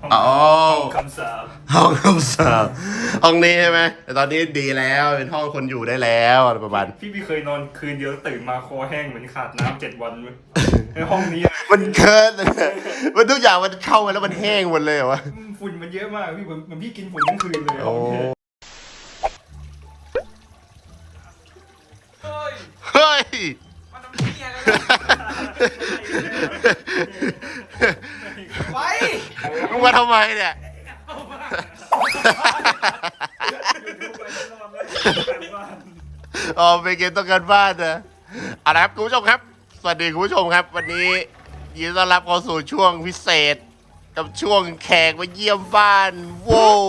ห้องอ๋อห้องคำสาปห้องคำสาปห้องนี้ใช่ไหมแต่ตอนนี้ดีแล้วเป็นห้องคนอยู่ได้แล้วอะไรประมาณพี่พี่เคยนอนคืนเดียวแล้วตื่นมาคอแห้งเหมือนขาดน้ำเจ็ดวันเว้ยในห้องนี้อะมันเคิร์ดเลยมันทุกอย่างมันเข้ามาแล้วมันแห้งหมดเลยเหรอวะฝุ่นมันเยอะมากพี่เหมือนเหมือนพี่กินฝุ่นทั้งคืนเลยโอ้เฮ้ยเฮ้ย มันทำเหี้ยอะไร ไว้มึงมาทำไมเนี่ย อ๋อไปเกมต้องการบ้านนะเอาละครับคุณผู้ชมครับ สวัสดีคุณผู้ชมครับ วันนี้ยินดีต้อนรับเข้าสู่ช่วงพิเศษ กับช่วงแขกมาเยี่ยมบ้านโว้ว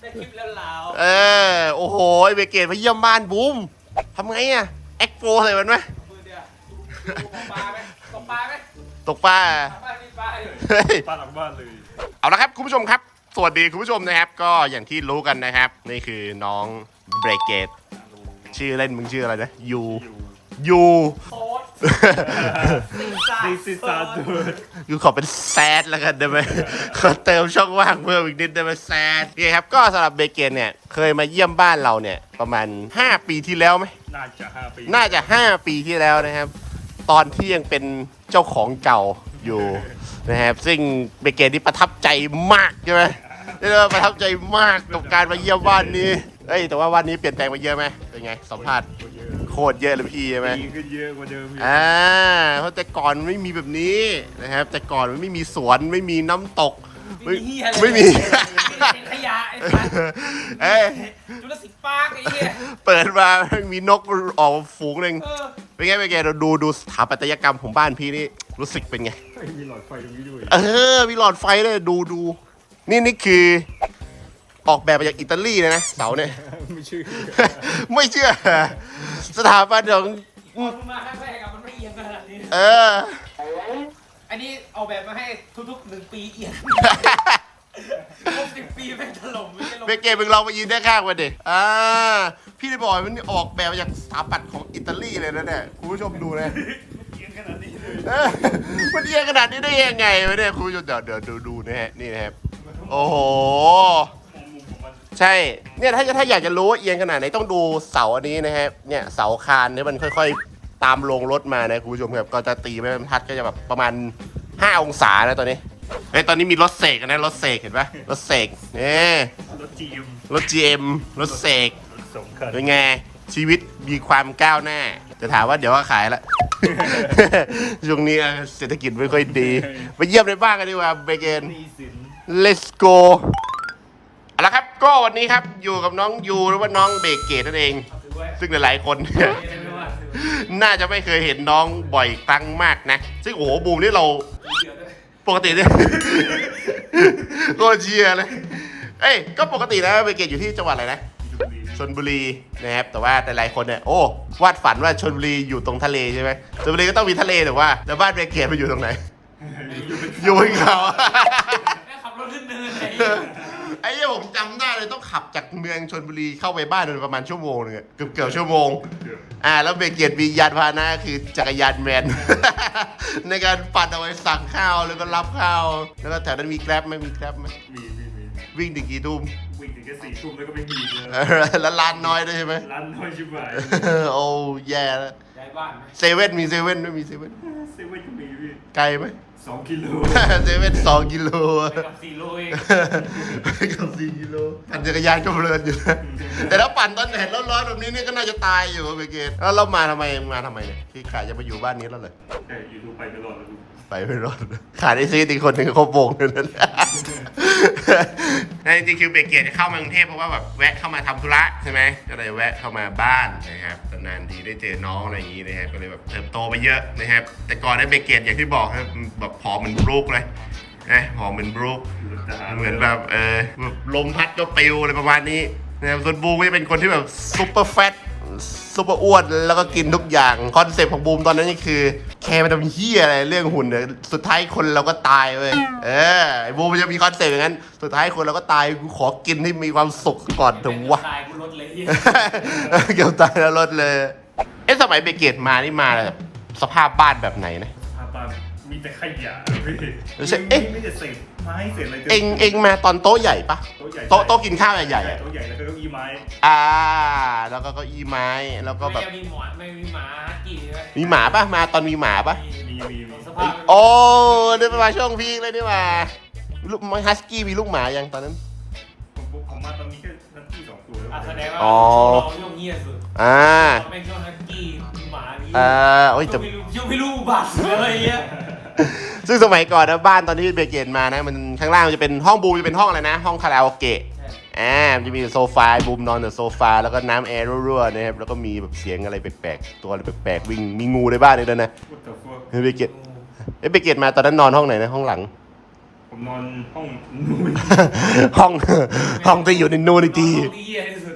ได้คลิปแล้วลาวเออโอ้โหไอ้เบเกตมาเยี่ยมบ้านบูมทำไงอะเอ็กโฟใส่มันไหมมือเดียวตกปลาไหมตกปลาไหม ตกปลาตกปลามีปลาอยู่เฮ้ยป้าหลังบ้านเลย เอาละครับคุณผู้ชมครับ สวัสดีคุณผู้ชมนะครับ ก็อย่างที่รู้กันนะครับ นี่คือน้องเบรเกตชื่อเล่นมึงชื่ออะไรนะยูยูโซดซิซ่าซีซีซาดูดยูขอเป็นแซดแล้วกันได้ไหมขอเติมช่องว่างเพิ่มอีกนิดได้ไหมแซดโอเคครับก็สำหรับเบเกตเนี่ยเคยมาเยี่ยมบ้านเราเนี่ยประมาณ 5 ปีที่แล้วไหมน่าจะห้าปี น่าจะ 5 ปีที่แล้วนะครับ ตอนที่ยังเป็นเจ้าของเก่าอยู่นะครับซึ่งเบเกตนี่ประทับใจมากใช่ไหมเรียกว่าประทับใจมากกับการมาเยี่ยมบ้านนี้เอ้ยแต่ว่าวันนี้เปลี่ยนแปลงไปเยอะไหมเป็นไงสัมภาษณ์เยอะโคตรเยอะเลยพี่ใช่ไหม ดีขึ้นเยอะกว่าเดิมอีกอ่าเพราะแต่ก่อนมันไม่มีแบบนี้นะครับ แต่ก่อนมันไม่มีสวนไม่มีน้ำตก ไม่มีเหี้ยเลยไม่มี เป็นขยะไอ้สัส เอ้ยจุลศิล ป์ปาร์กไอ้เหี้ยเปิดมามีนกออกมาฝูงหนึ่งเออเป็นไงเป็นไงเราดูดูสถาปัตยกรรมของบ้านพี่นี่รู้สึกเป็นไงเฮ้ยมีหลอดไฟตรงนี้ด้วยเออ มีหลอดไฟเลยดูดู นี่นี่คือ ออกแบบมาจากอิตาลีเลยนะเสาเนี่ย ไม่ชื่อไม่เชื่อ สถาปัตย์ของตอนมาครั้งแรกอะมันไม่เอียงขนาดนี้ เออ อันนี้เอาแบบมาให้ทุกๆหนึ่งปีเอียง ครบสิบปีแม่งถล่มไม่ใช่ลงเบเกตมึงลองมายืนได้ข้างมันดิอ่า พี่ได้บอกมันออกแบบมาจากสถาปัตย์ของอิตาลีเลยนะเนี่ย คุณผู้ชมดูนะ เอียงขนาดนี้เลยเออมันเอียงขนาดนี้ได้ยังไงวะเนี่ยคุณผู้ชมเดี๋ยวเดี๋ยวดูดูนะฮะนี่นะครับโอ้โหมองมุมของมันใช่เนี่ยถ้าถ้าอยากจะรู้ว่าเอียงขนาดไหนต้องดูเสาอันนี้นะฮะเนี่ยเสาคานเนี่ยมันค่อย ๆ ตามลงรถมานะคุณผู้ชมครับก็จะตีไม่บรรทัดก็จะแบบประมาณ 5 องศานะตอนนี้ เฮ้ยตอนนี้มีรถเสกนะรถเสกเห็นปะรถเสกนี่รถจีมรถ GM รถเสกรถสองคันเป็นไงชีวิตมีความก้าวหน้า จะถามว่าเดี๋ยวก็ขายละ ช่วงนี้เศรษฐกิจไม่ค่อยดี ไปเยี่ยมในบ้านกันดีกว่าเบเกน หนี่สิน let's go เอาละครับก็วันนี้ครับอยู่กับน้องยูหรือว่าน้องเบเกตนั่นเองถือไว้ซึ่งหลายๆคนไม่ไม่ว่าน่าจะไม่เคยเห็นน้องบ่อยครั้งมากนะ ซึ่งโอ้โหบูมนี่เราเดี๋ยวด้วย ปกติเนี่ยก็เชียร์เลย เอ้ย ก็ปกตินะเบเกตอยู่ที่จังหวัดอะไรนะชนบุรีนะครับ แต่ว่าหลายๆคนเนี่ย โอ้ วาดฝันว่าชนบุรีอยู่ตรงทะเลใช่ไหมชนบุรีก็ต้องมีทะเลแต่ว่า แล้วบ้านเบเกตไปอยู่ตรงไหน อยู่บนเขา แม่ขับรถขึ้นเนินไอ้ไอ้เหี้ยผมจำได้เลยต้องขับจากเมืองชนบุรีเข้าไปบ้านมันประมาณชั่วโมงนึงอะเกือบเกือบชั่วโมง อ่า แล้วเบเกียรติมียานพาหนะคือจักรยานแมน ในการปั่นเอาไว้สั่งข้าวแล้วก็รับข้าว แล้วก็แถวนั้นมีแกร็บไหมมีแกร็บไหมมีมีมีวิ่งถึงกี่ทุ่มวิ่งถึงแค่สี่ทุ่มแล้วก็ไม่มีเลยเออแล้วร้านน้อยด้วยใช่ไหม ร้านน้อยชิบหายโอ้แย่แล้วย้ายบ้านไหมเซเว่นมีเซเว่นไม่มีเซเว่นเซเว่นก็มีพี่ไกลไหม สองกิโลเซเว่นสองกิโลไปกับสี่โลเองไปกับสี่กิโลปั่นจักรยานก็เพลินอยู่นะแต่ถ้าปั่นตอนแดดร้อนๆแบบนี้นี่ก็น่าจะตายอยู่เบเกตแล้วเรามาทำไมมาทำไมเนี่ยพี่ขายจะมาอยู่บ้านนี้แล้วเลยเอ้ยยูทูบไปไม่รอดแล้วกู ไปไม่รอดขาดไอซีดอีกคนหนึ่งเขาโบงอยู่นั่นแหละนั่นจริงๆคือเบเกตเข้ามากรุงเทพเพราะว่าแบบแวะเข้ามาทำธุระใช่ไหมก็เลยแวะเข้ามาบ้านนะครับนานทีได้เจอน้องอะไรอย่างนี้นะครับก็เลยแบบเติบโตไปเยอะนะครับ แต่ก่อนได้เบเกตอย่างที่บอกครับแบบผอมเหมือนบรูคเลยนะผอมเหมือนบรูคทหารเหมือนแบบเออแบบลมพัดก็ปิวอะไรประมาณนี้นะครับส่วนบูก็จะเป็นคนที่แบบซุปเปอร์แฟต ซุปเปอร์อ้วนแล้วก็กินทุกอย่างคอนเซ็ปต์ของบูมตอนนั้นนี่คือ แคร์มันทำเฮียอะไรเรื่องหุ่นเนี่ยสุดท้ายคนเราก็ตายเว้ยเออไอ้บูมมันจะมีคอนเซ็ปต์อย่างนั้น สุดท้ายคนเราก็ตายกูขอกินให้มีความสุขก่อนเถึงวะ ตายกูลดเลยเหี้ยเกี่ยวตายแล้วรถเลย เอ๊ะสมัยเบเกตมานี่มาแบบสภาพบ้านแบบไหนนะ พาปา มีแต่ขยะพี่ไม่ใช่เอ๊ะ มีแต่เศษไม้เสร็จเลยเองเองมาตอนโต๊ะใหญ่ปะโต๊ะใหญ่โต๊ะโต๊ะกินข้าวใหญ่ๆอะโต๊ะใหญ่แล้วก็เก้าอี้ไม้อ่า แล้วก็เก้าอี้ไม้แล้วก็แบบไม่มีหมอนไม่มีหมาฮัสกี้ใช่ไหมมีหมาปะมาตอนมีหมาปะมีมีมีสภาพโอ้นี่เป็นมาช่วงพีคเลยนี่มาลูกฮัสกี้มีลูกหมายังตอนนั้น ผมผมผมมาตอนนี้แค่นักที่สองตัวแล้วอะแสดงว่าอ๋อ เราช่วงเงียบสุดอ่า เราเป็นช่วงฮัสกี้หมานี่อ่าโอ้ยช่แต่วงไม่รู้ช่วงไม่รู้บัตรอะไรเงี้ย ซึ่งสมัยก่อนนะบ้านตอนที่เบเกตมานะ มันข้างล่างมันจะเป็นห้องบูมจะเป็นห้องอะไรนะ ห้องคาราโอเกะอ่ามันจะมีโซฟาบูมนอนบนโซฟาแล้วก็น้ำแอร์รั่วๆนะครับแล้วก็มีแบบเสียงอะไรแปลกๆตัวอะไรแปลกๆวิ่งมีงูในบ้านเลยด้วยนะพูดแต่พวกเฮ้ยเบเกตเอ้ยเบเกตมาตอนนั้นนอนห้องไหนนะห้องหลังผมนอนห้องนู่นห้องห้องที่อยู่ในนูนิตีห้องที่เหี้ยที่สุด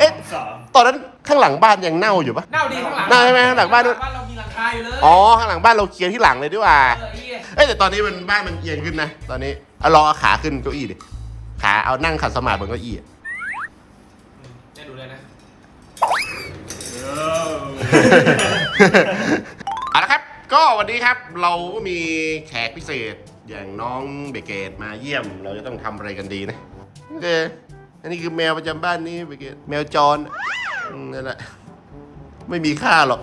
เอ๊ะสามตอนนั้นข้างหลังบ้านยังเน่าอยู่ปะเน่าดีข้างหลังเน่าใช่ไหมข้างหลังบ้านด้วยบ้านเรามีหลัง คาอยู่เลยอ๋อข้างหลังบ้านเราเคลียร์ที่หลังเลยดีกว่า เออไอ้เหี้ยเอ้ยแต่ตอนนี้มันบ้านมันเอียงขึ้นนะ ตอนนี้เอาลองเอาขาขึ้นเก้าอี้ดิขาเอานั่งขัดสมาธิบนเก้าอี้อะเนี่ยดูเลยนะเออเอาละครับ ก็วันนี้ครับเราก็มีแขกพิเศษอย่างน้องเบเกตมาเยี่ยม เราจะต้องทำอะไรกันดีนะโอเคอันนี้คือแมวประจำบ้านนี้เบเกตแมวจรอืมนั่นแหละไม่มีค่าหรอก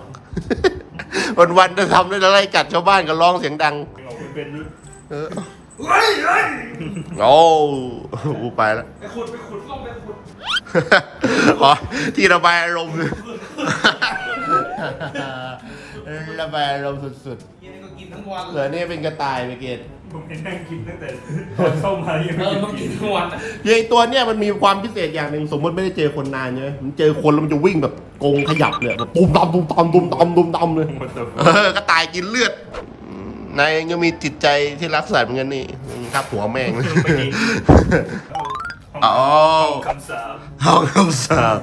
วันวันๆจะทำได้อะไรกัดชาวบ้านก็ร้องเสียงดังออกเป็นเออโอ้กูไปแล้ว ไปขุดไปขุดลงไปขุดอ๋อที่ระบายอารมณ์ ระบายอารมณ์สุดเหี้ยนี่ก็กินทั้งวันๆ เหเลลือยนี่เป็นกระต่ายเบเกตผมเห็นนั่งกินตั้งแต่ตอนเข้ามายังเอไม่อมันกิกินนทั้งวันอะยายตัวเนี้ยมันมีความพิเศษอย่างหนึ่งสมมติไม่ได้เจอคนนานใช่ไหมมันเจอคนแล้วมันจะวิ่งแบบกงขยับเลยแบบตุ้มตามตุ้มตามตุ้มตามตุ้มตามเลยหมดแต่เออกระต่ายกินเลือดอืมนายเองก็มีจิตใจที่รักสัตว์เหมือนกันนี่อืมครับหัวแม่งอ๋อคำสาป ห้องคำสาบ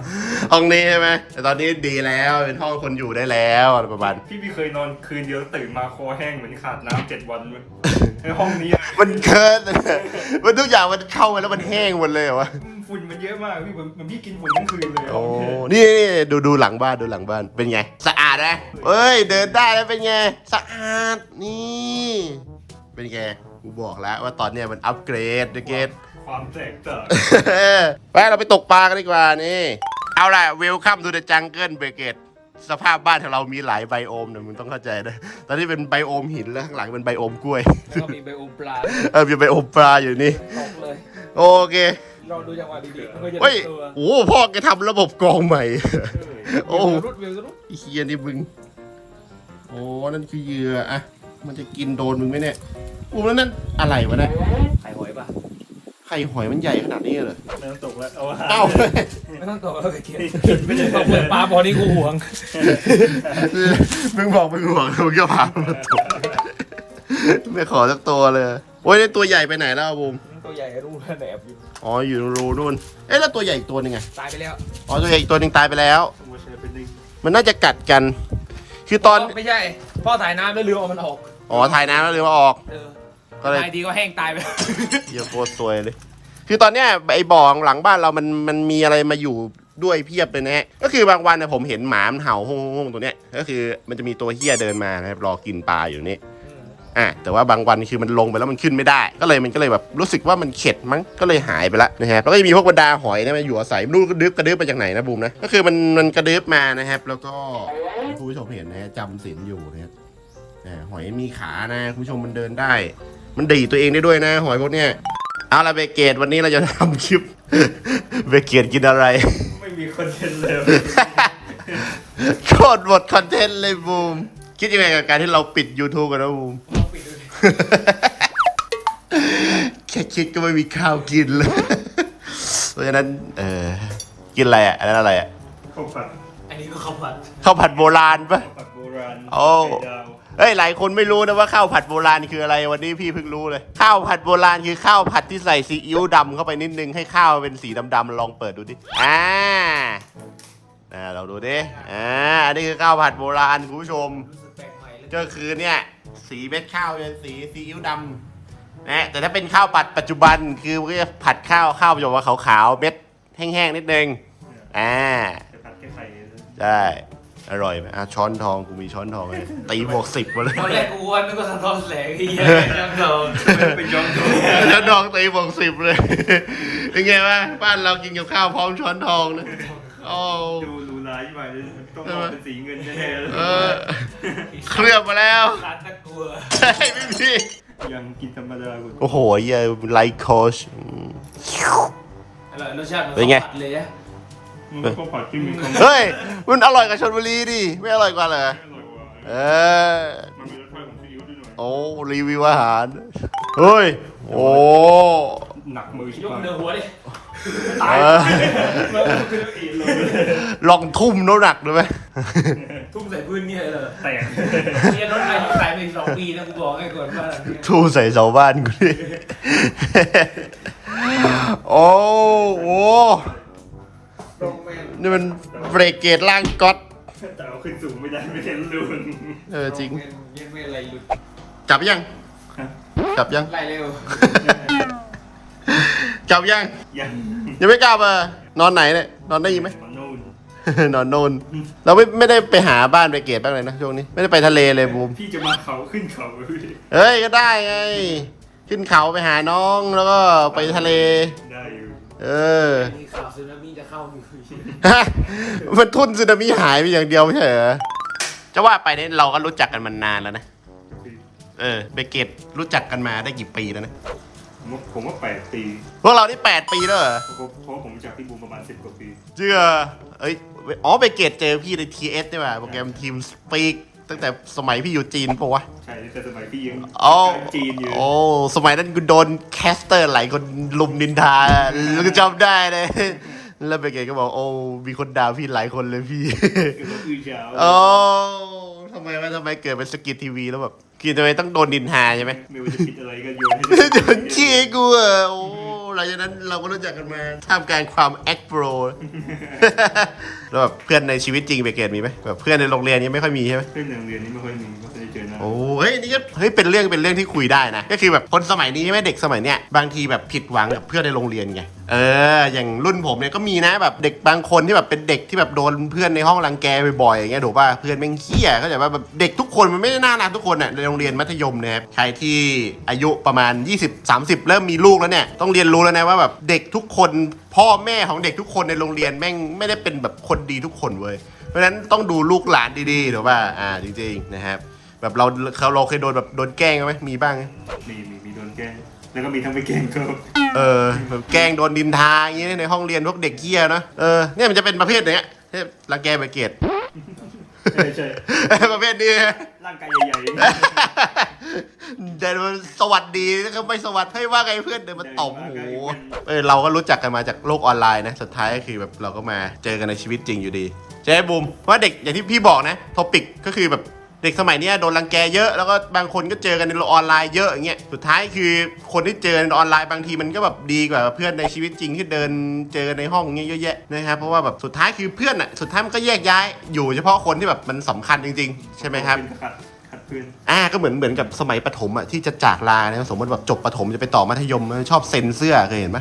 ห้องนี้ใช่ไหมแต่ตอนนี้ดีแล้วเป็นห้องคนอยู่ได้แล้วอะไรประมาณที่พี่เคยนอนคืนเดียวตื่นมาคอแห้งเหมือนขาดน้ำเจ็ดวันในห้องนี้อะมันเคิร์ดมันทุกอย่างมันเข้าไปแล้วมันแห้งหมดเลยเหรอวะ ฝุ่นมันเยอะมากพี่เหมือนเหมือนพี่กินฝุ่นทั้งคืนเลยโอ้นี่นี่ดูดูหลังบ้านดูหลังบ้านเป็นไง สะอาดนะเอ้ย เดินได้แล้วเป็นไง สะอาดนี่ เป็นไงกูบอกแล้วว่าตอนเนี้ยมันอัปเกรดเดเกรด ความแตกต่าง ไปเราไปตกปลากันดีกว่านี่ เอาล่ะเวลคัม o ูเด e จังเกิลเบเกตสภาพบ้านของเรามีหลายไบโอมนะมึงต้องเข้าใจนะตอนนี้เป็นไบโอมหินแล้วข้างหลังเป็นไบโอมกล้วย แล้วก็มีใบโอมปลาเออมีไบโอมปลาอยู่นี่ ตกเลย โอเคลองดูจังหวะดีๆมันก็จะเฮ้ยได้ตัวโอ้โหพ่อแกทำระบบกรองใหม่ โอ้วิวรุดวิวรุดไอ้เฮียนี่มึง โอ้ นั่นคือเหยื่ออะ มันจะกินโดนมึงไหมเนี่ยโอ้แล้วนั่นอะไรวะเนี่ยไข่หอยป่ะ ไข่หอยมันใหญ่ขนาดนี้เลยไม่ต้องตกแล้วเอาอาหารเอ้าไม่ต้องตกแล้วไปเก็บกินไม่ได้มาเปิดปลาพอนี้กูห่วงมึงบอกมึงห่วงมึงก็พามันมาตกไม่ขอสักตัวเลยโอ้ยนี่ตัวใหญ่ไปไหนแล้วอะบูมตัวใหญ่รู้แล้วแหนบอยู่อ๋ออยู่ในรูนู่นเอ๊ะแล้วตัวใหญ่อีกตัวหนึงไงตายไปแล้วอ๋อตัวใหญ่อีกตัวหนึ่งตายไปแล้วตัวแชร์เป็นหนึ่งมันน่าจะกัดกัน คือตอนไม่ใช่พ่อถ่ายน้ำแล้วเรือเอามันออกอ๋อถ่ายน้ำแล้วเลยว่าออกเออ ก็เลยตายดีก็แห้งตายไป เหี้ยอะโคตรสวยเลย คือตอนเนี้ยไอ้บ่อหลังบ้านเรามันมันมีอะไรมาอยู่ด้วยเพียบเลยนะฮะ ก็คือบางวันเนี่ยผมเห็นหมามันเห่าห้องๆตัวเนี้ย ก็คือมันจะมีตัวเฮี้ยเดินมานะครับรอกินปลาอยู่นี่ อะแต่ว่าบางวันคือมันลงไปแล้วมันขึ้นไม่ได้ ก็เลยมันก็เลยแบบรู้สึกว่ามันเข็ดมั้งก็เลยหายไปละนะครับแล้วก็จะมีพวกบรรดาหอยนะมาอยู่อาศัยไม่รู้กระดึบกระดึบมาจากไหนนะบูมนะก็คือมันมันกระดึบมานะครับ แล้วก็คุณผู้ชมเห็นนะฮะจำศีลอยู่นะครับอ่าหอยมีขานะคุณผู้ชมมันเดินได้ มันดีดตัวเองได้ด้วยนะหอยพวกเนี้ยเอาละเบเกตวันนี้เราจะทำคลิป เบเกตกินอะไร ไม่มีคอนเทนต์เลยโคตรหมดคอนเทนต์เลยบูม คิดยังไงกับการที่เราปิด YouTube กันนะบูมลองปิดดูดิแค่คิดก็ไม่มีข้าวกินเลย เพราะฉะนั้น เออกินอะไรอะอันนั้นอะไรอะข้าวผัด อันนี้ก็ข้าวผัดข้าวผัดโบราณปะข้าวผัดโบราณโอ้ไข่ดาว เฮ้ยหลายคนไม่รู้นะว่าข้าวผัดโบราณคืออะไรวันนี้พี่เพิ่งรู้เลย ข้าวผัดโบราณคือข้าวผัดที่ใส่ซีอิ๊วดำเข้าไปนิดนึงให้ข้าวเป็นสีดำๆลองเปิดดูดิอ่าอ่าเราดูดิอ่าอันนี้คือข้าวผัดโบราณคุณผู้ชมรู้สึกแปลกใหม่เลยก็คือเนี่ยสีเม็ดข้าวเป็นสีซีอิ๊วดำนะแต่ถ้าเป็นข้าวผัดปัจจุบันคือมันก็จะผัดข้าวข้าวจะว่าขาวๆเม็ดแห้งๆนิดนึงอ่าจะผัดแค่ไข่ใช่ อร่อยไหมอะช้อนทองกูมีช้อนทองเลยตีบวกสิบมาเลยตอนแรกกูว่านึกว่าสะท้อนแสงไอ้เหี้ยยังโดนเป็นย้อนดูช้อนทองตีบวกสิบเลยเป็นไงวะบ้านเรากินกับข้าวพร้อมช้อนทองนะโอ้ดูรูร้ายไปต้องออกเป็นสีเงินแน่ๆเลยเออเคลือบมาแล้วร้านตะกัวเฮ้ยไม่มียังกินธรรมดากูโอ้โหเหี้ยไลท์โคชอร่อยรสชาติหมือเป็นไงข้าวผัดเลยอะ มันก็ผัดที่มีความเฮ้ย มันอร่อยกับชนบุรีดิ ไม่อร่อยกว่าเหรอ อร่อยกว่าเออ มันมีรสชาติของซีอิ๊วด้วยหน่อยโอ้ รีวิวอาหาร เฮ้ย โอ้ หนักมือชิบยกหายเนื้อหัวดิเออ แล้วก็คืออีกเลยลองทุ่มน้ำหนักดูไหม ทุ่มใส่พื้นเนี่ยเลยแตก เรียนรถอายุขายไปอีกสองปีนะกูบอกให้ก่อนว่าเนี่ยทุ่มใส่เสาบ้านกูดิ โอ้โห ตรงแม่งนี่มันเบรกเกตล่างก๊อตแต่เอาขึ้นสูงไม่ได้ไม่เห็นรูนเออจริงยังไม่อะไรหลุดจับยังจับยังไล่เร็วจับยังยังยังไม่กลับอะนอนไหนเนี่ยนอนได้ยินไหมมันนู่นนอนโนนเราไม่ไม่ได้ไปหาบ้านไปเกตบ้างเลยนะช่วงนี้ไม่ได้ไปทะเลเลยบูมพี่จะมาเขาขึ้นเขาพี่เฮ้ยก็ได้ไงขึ้นเขาไปหาน้องแล้วก็ไปทะเลได้อยู่ เออมีข่าวซึนามิจะเข้าอยู่ฮะมันทุ่นสึนามิหายไปอย่างเดียวไม่ใช่เหรอจะว่าไปเนี่ยเราก็รู้จักกันมานานแล้วนะ เออไปเกตรู้จักกันมาได้กี่ปีแล้วนะ ผมว่าผมว่าแปดปี พวกเรานี่แปดปีแล้วเหรอเพราะเพราะผมจากพี่บูมประมาณสิบกว่าปีเชื่อเอ้ย อ๋อไปเกตเจอพี่ใน TS ใช่ป่ะโปรแกรมทีมสปีก ตั้งแต่สมัยพี่อยู่จีนปะวะ ใช่แต่สมัยพี่ยังโอ้จีนอยู่ โอ้ สมัยนั้นกูโดนแคสเตอร์หลายคนลุมนินทา แล้วก็จำได้เลย แล้วไปเกตก็บอก โอ้ มีคนด่าพี่หลายคนเลยพี่คือว่าอื้อเช้าโอ้ทำไมวะทำไมเกิดเป็นสกิททีวีแล้วแบบกินทำไมต้องโดนดินทาใช่ไหไหมไม่ว่าจะผิดอะไรก็โยนให้โดนขี้กูอะโอ้ หลังจากนั้นเราก็รู้จักกันมาท่ามกลางความแอคโปรแล้วแบบเพื่อนในชีวิตจริงไปเกตมีไหมแบบเพื่อนในโรงเรียนยังไม่ค่อยมีใช่ไหมเพื่อนในโรงเรียนนี่ไม่ค่อยมีไม่เคยได้เจอหน้า โอ้เฮ้ยนี่ก็เฮ้ยเป็นเรื่องเป็นเรื่องที่คุยได้นะ ก็คือแบบคนสมัยนี้ใช่ไหมเด็กสมัยเนี้ยบางทีแบบผิดหวังกับเพื่อนในโรงเรียนไง เออ อย่างรุ่นผมเนี่ยก็มีนะแบบเด็กบางคนที่แบบเป็นเด็กที่แบบโดนเพื่อนในห้องรังแกบ่อยๆอย่างเงี้ยถูกป่ะเพื่อนแม่งเขี้ยเข้าใจป่ะแบบเด็กทุกคนมันไม่ได้น่ารักทุกคนอะในโรงเรียนมัธยมนะครับใครที่อายุประมาณ 20-30 เริ่มมีลูกแล้วเนี่ยต้องเรียนรู้แล้วนะว่าแบบเด็กทุกคนพ่อแม่ของเด็กทุกคนในโรงเรียนแม่งไม่ได้เป็นแบบคนดีทุกคนเว้ยเพราะฉะนั้นต้องดูลูกหลานดีๆถูกป่ะอ่าจริงๆนะครับแบบเราเราเราเคยโดนแบบโดนแกล้งไหมมีบ้างไหมมีมีมีโดนแกล้ง แล้วก็มีทั้งไปแกล้งเขาเออแบบแกล้งโดนดินทาอย่างเงี้ยในห้องเรียนพวกเด็กเกี้ยเนอะเออเนี่ยมันจะเป็นประเภทเนี้ยที่รังแกไปเกต ใช่ใช่ประเภทนี้ ร่างกายใหญ่เดินมาสวัสดีแล้วก็ไม่สวัสดีให้ว่าไงเพื่อนเดินมาตบโอ้โหเออเราก็รู้จักกันมาจากโลกออนไลน์นะสุดท้ายก็คือแบบเราก็มาเจอกันในชีวิตจริงอยู่ดีใช่ไหมบูมว่าเด็กอย่างที่พี่บอกนะท็อปิกก็คือแบบ เด็กสมัยเนี้ยโดนรังแกเยอะแล้วก็บางคนก็เจอกันในโลกออนไลน์เยอะอย่างเงี้ยสุดท้ายคือคนที่เจอในออนไลน์บางทีมันก็แบบดีกว่าเพื่อนในชีวิตจริงที่เดินเจอกันในห้องเงี้ยเยอะแยะนะครับเพราะว่าแบบสุดท้ายคือเพื่อนอะสุดท้ายมันก็แยกย้ายอยู่เฉพาะคนที่แบบมันสำคัญจริง ๆ ใช่ไหมครับเป็นขัดขัดเพื่อนอ่าก็เหมือนเหมือนกับสมัยประถมอะที่จะจากลานะสมมติแบบจบประถมจะไปต่อมัธยมชอบเซ็นเสื้อเคยเห็นไหม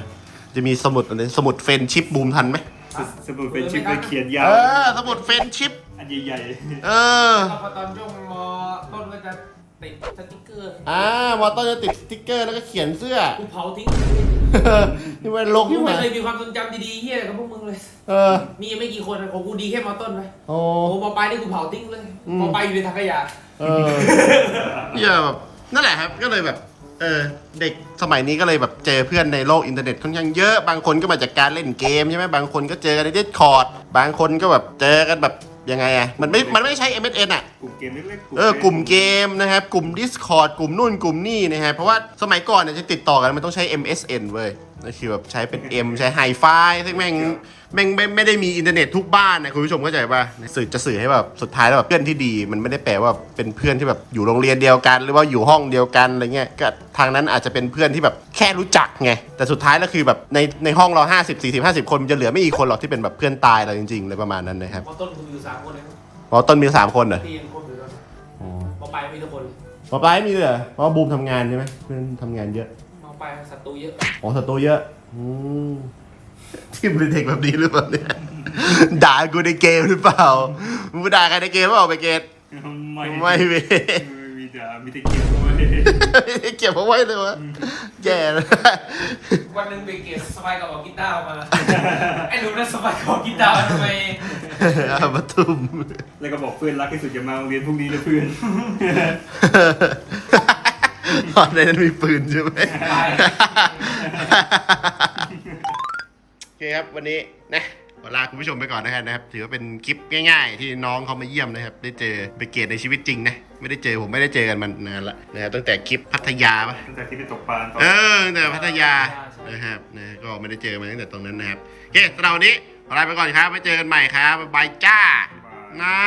จะมีสมุดอะไรสมุดเฟรนชิปบูมทันไหมสสมุดเป็นชิปไปเขียนยาเอวอสมุดเฟรนชิป อันใหญ่เออพอตอนช่วงมต้นก็จะติดสติ๊กเกอร์อ่ามอต้นจะติดสติ๊กเกอร์แล้วก็เขียนเสื้อ กูเผาทิ้งนี่มันลกกูที่ไม่มาเคยมีความทรงจำดีๆเฮียกับพวกมึงเลย เออ มีไม่กี่คนของกูดีแค่มอต้นไปโอ้ โอ้มอปลายนี่กูเผาทิ้งเลยอืม มอปลายอยู่ในถังขยะเออเนี่ยแบบนั่นแหละครับ ก็เลยแบบ เออ เด็กสมัยนี้ก็เลยแบบเจอเพื่อนในโลกอินเทอร์เน็ตค่อนข้างเยอะ บางคนก็มาจากการเล่นเกมใช่ไหมบางคนก็เจอกันในดิสคอร์ด บางคนก็แบบเจอกันแบบ ยังไงอะมันไม่มันไม่ใช่ MSN อะๆกลุ่มเกมเล็กๆเออกลุ่มเกมนะครับ กลุ่ม Discord กลุ่มนู่นกลุ่มนี่นะฮะเพราะว่าสมัยก่อนเนี่ยจะติดต่อกันมันต้องใช้ MSN เว้ย นั่นคือแบบใช้เป็น M ใช้ไฮไฟซึ่งแม่งแม่งไม่ไม่ได้มีอินเทอร์เน็ตทุกบ้านนะคุณผู้ชมเข้าใจป่ะสื่อจะสื่อให้แบบสุดท้ายแล้วแบบเพื่อนที่ดี มันไม่ได้แปลว่าเป็นเพื่อนที่แบบอยู่โรงเรียนเดียวกัน หรือว่าอยู่ห้องเดียวกันอะไรเงี้ยก็ทางนั้นอาจจะเป็นเพื่อนที่แบบแค่รู้จักไงแต่สุดท้ายแล้วคือแบบในในห้องเรา50 40 50 คนมันจะเหลือไม่กี่คนหรอกที่เป็นแบบเพื่อนตายเราจริงๆเลยประมาณนั้นนะครับมอต้นกูมีอยู่สามคนเองเพราะต้นมีสามคนเหรอตีนคนอยู่แล้วมอปลายมีทุกคนหมอปลายมีเลยเหรอเพราะว่าบูมทำงานใช่ไหมเพื่อนทำงานเยอะ มอปลายศัตรูเยอะ อ๋อสตูเยอะอืมที่บริเทคแบบนี้หรือเปล่าเนี่ยด่ากูในเกมหรือเปล่ามึงด่าใครในเกมเปล่าไปเกตไม่ไม่มีไม่มีแต่มีแต่เกียร์ด้วยเก็บเอาไว้เลยวะแย่เลยวันหนึ่งเบเกตสบายกับออกกีตาร์มาไอ้หนุ่มนั้นสบายกับออกกีตาร์ทำไมเอามาทุ่มแล้วก็บอกเพื่อนรักที่สุดจะมาโรงเรียนพรุ่งนี้นะเพื่อน ตอนนั้นมีปืนใช่ไหมตายโอเคครับวันนี้นะขอลาคุณผู้ชมไปก่อนนะครับนะครับ ถือว่าเป็นคลิปง่าย ๆ ที่น้องเขามาเยี่ยมนะครับ ได้เจอไปเกตในชีวิตจริงนะ ไม่ได้เจอผมไม่ได้เจอกันมานานละนะครับตั้งแต่คลิปพัทยาปะตั้งแต่ที่ไปตกปลาตอนเออตั้งแต่พัทยานะครับนะก็ไม่ได้เจอมาตั้งแต่ตรงนั้นนะครับโอเคสำหรับวันนี้ขอลาไปก่อนครับไว้เจอกันใหม่ครับบ๊ายบายจ้านะ